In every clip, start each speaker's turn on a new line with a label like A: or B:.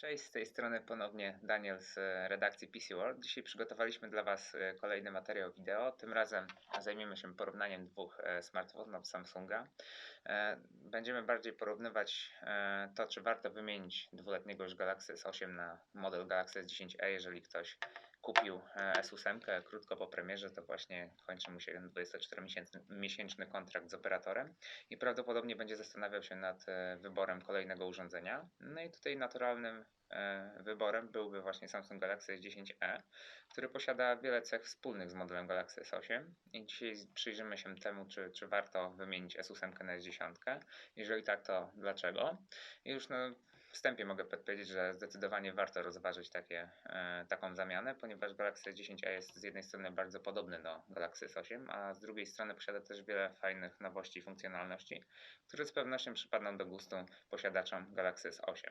A: Cześć, z tej strony ponownie Daniel z e, redakcji PC World. Dzisiaj przygotowaliśmy dla Was e, kolejny materiał wideo. Tym razem zajmiemy się porównaniem dwóch e, smartfonów Samsunga. Będziemy bardziej porównywać to, czy warto wymienić dwuletniego już Galaxy S8 na model Galaxy S10e, jeżeli ktoś kupił S8 krótko po premierze, to właśnie kończy mu się 24-miesięczny kontrakt z operatorem i prawdopodobnie będzie zastanawiał się nad wyborem kolejnego urządzenia. No i tutaj naturalnym E, wyborem byłby właśnie Samsung Galaxy S10e, który posiada wiele cech wspólnych z modelem Galaxy S8 i dzisiaj przyjrzymy się temu, czy, czy warto wymienić S8 na S10. Jeżeli tak, to dlaczego? I już na wstępie mogę powiedzieć, że zdecydowanie warto rozważyć takie, e, taką zamianę, ponieważ Galaxy S10e jest z jednej strony bardzo podobny do Galaxy S8, a z drugiej strony posiada też wiele fajnych nowości i funkcjonalności, które z pewnością przypadną do gustu posiadaczom Galaxy S8.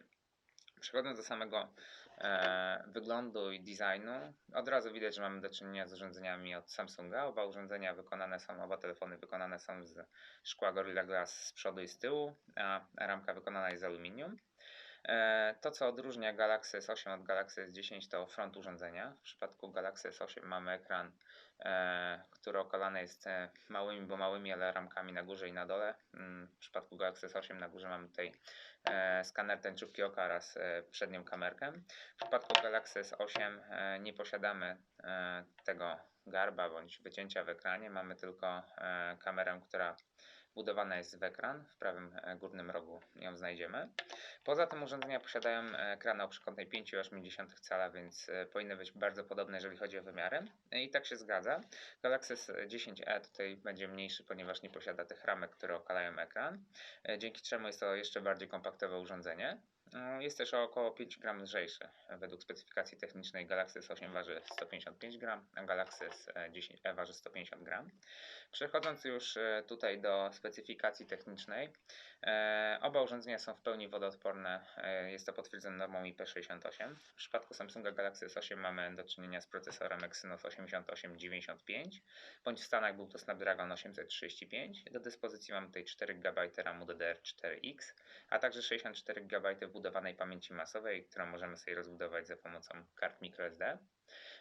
A: Przechodząc do samego e, wyglądu i designu, od razu widać, że mamy do czynienia z urządzeniami od Samsunga. Oba urządzenia wykonane są, oba telefony wykonane są z szkła Gorilla Glass z przodu i z tyłu, a ramka wykonana jest z aluminium. E, to, co odróżnia Galaxy S8 od Galaxy S10 to front urządzenia. W przypadku Galaxy S8 mamy ekran, e, który okalany jest e, małymi, bo małymi, ale ramkami na górze i na dole. Mm, w przypadku Galaxy S8 na górze mamy tutaj skaner tęczówki oka oraz przednią kamerkę. W przypadku Galaxy S8 nie posiadamy tego garba bądź wycięcia w ekranie. Mamy tylko kamerę, która Budowana jest w ekran, w prawym e, górnym rogu ją znajdziemy. Poza tym urządzenia posiadają e, ekrany o przekątnej 5,8 cala, więc e, powinny być bardzo podobne, jeżeli chodzi o wymiary. I tak się zgadza. Galaxy S10e tutaj będzie mniejszy, ponieważ nie posiada tych ramek, które okalają ekran, dzięki czemu jest to jeszcze bardziej kompaktowe urządzenie. No, jest też o około 5 gram lżejszy. Według specyfikacji technicznej Galaxy S8 waży 155 gram, a Galaxy S10e waży 150 gram. Przechodząc już e, tutaj do specyfikacji technicznej, e, oba urządzenia są w pełni wodoodporne. E, jest to potwierdzone normą IP68. W przypadku Samsunga Galaxy S8 mamy do czynienia z procesorem Exynos 8895, bądź w Stanach był to Snapdragon 835. Do dyspozycji mamy tutaj 4 GB RAMu DDR4X, a także 64 GB wbudowanej pamięci masowej, którą możemy sobie rozbudować za pomocą kart microSD.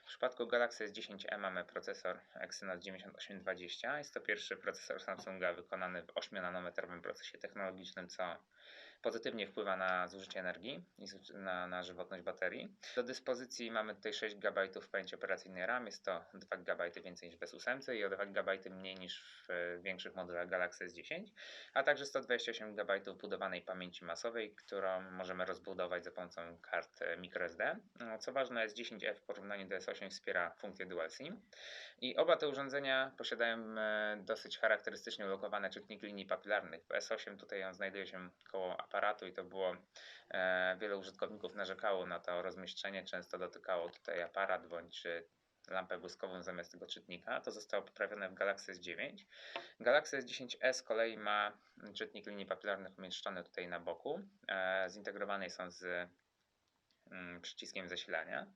A: W przypadku Galaxy S10e mamy procesor Exynos 9820. Jest to pierwszy procesor Samsunga wykonany w 8-nanometrowym procesie technologicznym, co pozytywnie wpływa na zużycie energii i na, na żywotność baterii. Do dyspozycji mamy tutaj 6 GB pamięci operacyjnej RAM, jest to 2 GB więcej niż w S8 i o 2 GB mniej niż w większych modelach Galaxy S10, a także 128 GB budowanej pamięci masowej, którą możemy rozbudować za pomocą kart microSD. No, co ważne, S10e w porównaniu do S8 wspiera funkcję Dual SIM i oba te urządzenia posiadają e, dosyć charakterystycznie ulokowane czytniki linii papilarnych. W S8 tutaj on znajduje się koło aparatu i to było, e, wiele użytkowników narzekało na to rozmieszczenie, często dotykało tutaj aparat bądź lampę błyskową zamiast tego czytnika. To zostało poprawione w Galaxy S9. Galaxy S10e z kolei ma czytnik linii papilarnych umieszczony tutaj na boku. E, zintegrowane są z mm, przyciskiem zasilania.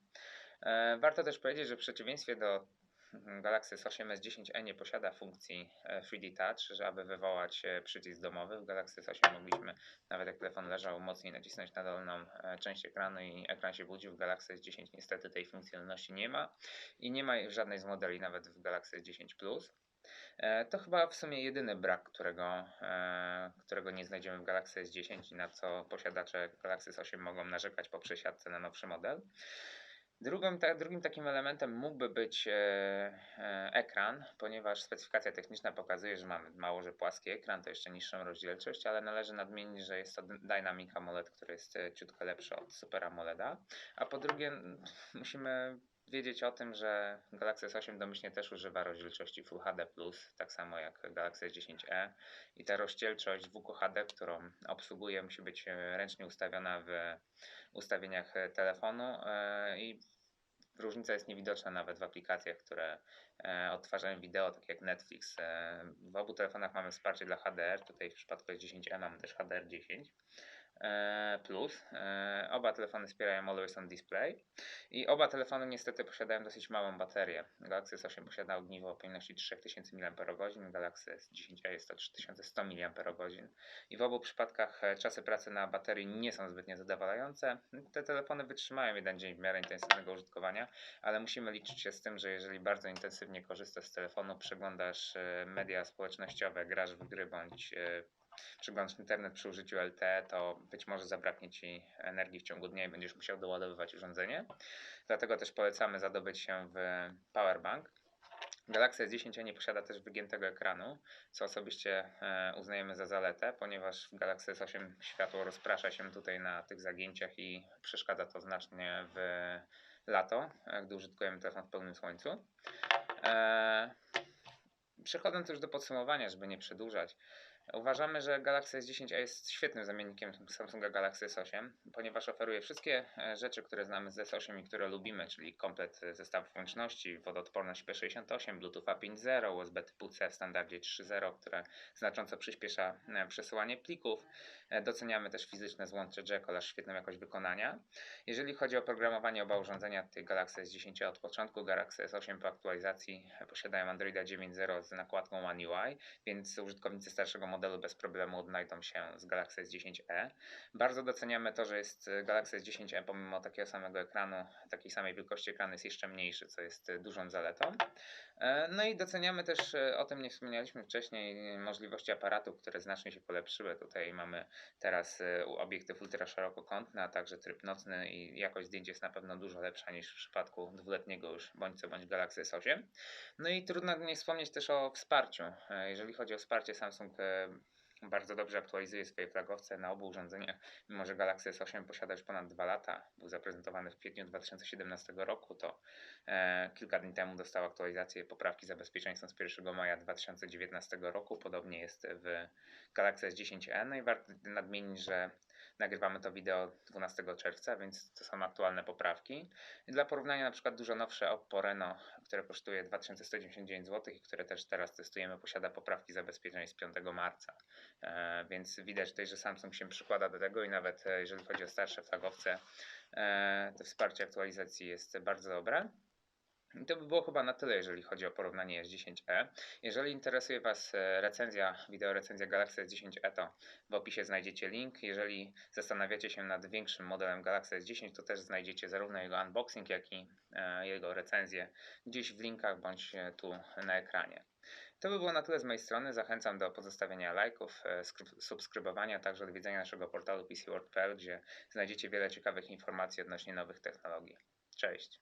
A: E, warto też powiedzieć, że w przeciwieństwie do Galaxy S8 S10e nie posiada funkcji 3D e, Touch, że aby wywołać e, przycisk domowy. W Galaxy S8 mogliśmy, nawet jak telefon leżał, mocniej nacisnąć na dolną e, część ekranu i ekran się budził. W Galaxy S10 niestety tej funkcjonalności nie ma i nie ma żadnej z modeli nawet w Galaxy S10 Plus. To chyba w sumie jedyny brak, którego, którego nie znajdziemy w Galaxy S10 i na co posiadacze Galaxy S8 mogą narzekać po przesiadce na nowszy model. Drugim, ta, drugim takim elementem mógłby być e, e, ekran, ponieważ specyfikacja techniczna pokazuje, że mamy mało, że płaski ekran, to jeszcze niższą rozdzielczość, ale należy nadmienić, że jest to Dynamic AMOLED, który jest e, ciutko lepszy od Super AMOLEDa. A po drugie, musimy wiedzieć o tym, że Galaxy S8 domyślnie też używa rozdzielczości Full HD+, tak samo jak Galaxy S10e i ta rozdzielczość WQHD, którą obsługuje musi być e, ręcznie ustawiona w ustawieniach telefonu e, i różnica jest niewidoczna nawet w aplikacjach, które e, odtwarzają wideo, tak jak Netflix. W obu telefonach mamy wsparcie dla HDR, tutaj w przypadku S10e mamy też HDR10. E, Plus. E, Oba telefony wspierają Always On Display i oba telefony niestety posiadają dosyć małą baterię. Galaxy S8 posiada ogniwo o pojemności 3000 mAh, Galaxy S10e jest to 3100 mAh i w obu przypadkach e, czasy pracy na baterii nie są zbytnio zadowalające. Te telefony wytrzymają jeden dzień w miarę intensywnego użytkowania, ale musimy liczyć się z tym, że jeżeli bardzo intensywnie korzystasz z telefonu, przeglądasz media społecznościowe, grasz w gry bądź przeglądasz internet przy użyciu LTE, to być może zabraknie Ci energii w ciągu dnia i będziesz musiał doładowywać urządzenie. Dlatego też polecamy zadobyć się w powerbank. Galaxy S10 nie posiada też wygiętego ekranu, co osobiście e, uznajemy za zaletę, ponieważ w Galaxy S8 światło rozprasza się tutaj na tych zagięciach i przeszkadza to znacznie w lato, e, gdy użytkujemy telefon w pełnym słońcu. E, Przechodząc już do podsumowania, żeby nie przedłużać, uważamy, że Galaxy S10 jest świetnym zamiennikiem Samsunga Galaxy S8, ponieważ oferuje wszystkie e, rzeczy, które znamy z S8 i które lubimy, czyli komplet e, zestawów łączności, wodoodporność IP68, Bluetooth 5.0, USB typu C w standardzie 3.0, które znacząco przyspiesza e, przesyłanie plików. Doceniamy też fizyczne złącze Jack oraz świetną jakość wykonania. Jeżeli chodzi o programowanie oba urządzenia, tych Galaxy S10 od początku, Galaxy S8 po aktualizacji posiadają Androida 9.0 z nakładką One UI, więc użytkownicy starszego modelu bez problemu odnajdą się z Galaxy S10e. Bardzo doceniamy to, że jest e, Galaxy S10e pomimo takiego samego ekranu, takiej samej wielkości ekranu jest jeszcze mniejszy, co jest e, dużą zaletą. E, No i doceniamy też, o tym nie wspomnieliśmy wcześniej, możliwości aparatów, które znacznie się polepszyły. Tutaj mamy teraz obiektyw ultraszerokokątny, a także tryb nocny i jakość zdjęć jest na pewno dużo lepsza niż w przypadku dwuletniego już bądź co bądź Galaxy S8. No i trudno nie wspomnieć też o wsparciu. Jeżeli chodzi o wsparcie, Samsung e, bardzo dobrze aktualizuje swoje flagowce na obu urządzeniach. Mimo, że Galaxy S8 posiada już ponad 2 lata, był zaprezentowany w kwietniu 2017 roku, to e, kilka dni temu dostał aktualizację poprawki za bezpieczeństwem z 1 maja 2019 roku. Podobnie jest w Galaxy S10e. No i warto nadmienić, że nagrywamy to wideo 12 czerwca, więc to są aktualne poprawki. I dla porównania na przykład dużo nowsze Oppo Reno, które kosztuje 2199 zł i które też teraz testujemy, posiada poprawki zabezpieczeń z 5 marca. E, więc widać tutaj, że Samsung się przykłada do tego i nawet e, jeżeli chodzi o starsze flagowce, e, to wsparcie aktualizacji jest bardzo dobre. I to by było chyba na tyle, jeżeli chodzi o porównanie S10e. Jeżeli interesuje Was recenzja, wideo recenzja Galaxy S10e, to w opisie znajdziecie link. Jeżeli zastanawiacie się nad większym modelem Galaxy S10, to też znajdziecie zarówno jego unboxing, jak i jego recenzję gdzieś w linkach bądź tu na ekranie. To by było na tyle z mojej strony. Zachęcam do pozostawienia lajków, e, subskrybowania, także odwiedzenia naszego portalu pcworld.pl, gdzie znajdziecie wiele ciekawych informacji odnośnie nowych technologii. Cześć!